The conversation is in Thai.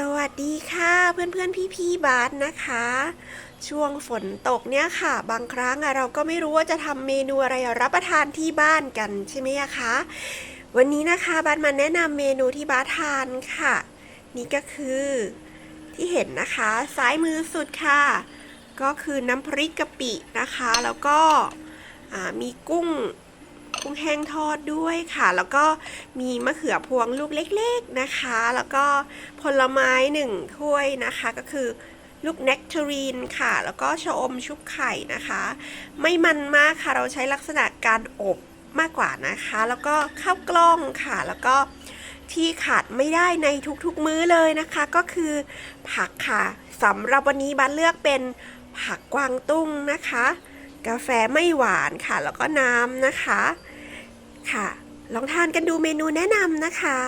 สวัสดีค่ะเพื่อนเพื่อนพี่พี่ๆบาสนะคะ ช่วงฝนตกเนี่ยค่ะ บางครั้งเราก็ไม่รู้ว่าจะทำเมนูอะไรรับประทานที่บ้านกันใช่ไหมคะ วันนี้นะคะบาสมาแนะนำเมนูที่บาสทานค่ะ นี่ก็คือที่เห็นนะคะซ้ายมือสุดค่ะ ก็คือน้ำพริกกะปินะคะ แล้วก็มีกุ้ง กุ้งแห้งทอดด้วยค่ะ แล้วก็มีมะเขือพวงลูกเล็กๆนะคะ แล้วก็ผลไม้หนึ่งถ้วยนะคะก็คือลูกเนกทารีนค่ะ แล้วก็ชะอมชุบไข่นะคะ ไม่มันมากค่ะ เราใช้ลักษณะการอบมากกว่านะคะ แล้วก็ข้าวกล้องค่ะ แล้วก็ที่ขาดไม่ได้ในทุกๆมื้อเลยนะคะ ก็คือผักค่ะสำหรับวันนี้บันเลือกเป็นผักกวางตุ้งนะคะ กาแฟไม่หวานค่ะ แล้วก็น้ำนะคะ ค่ะ ลองทานกันดูเมนูแนะนำนะคะ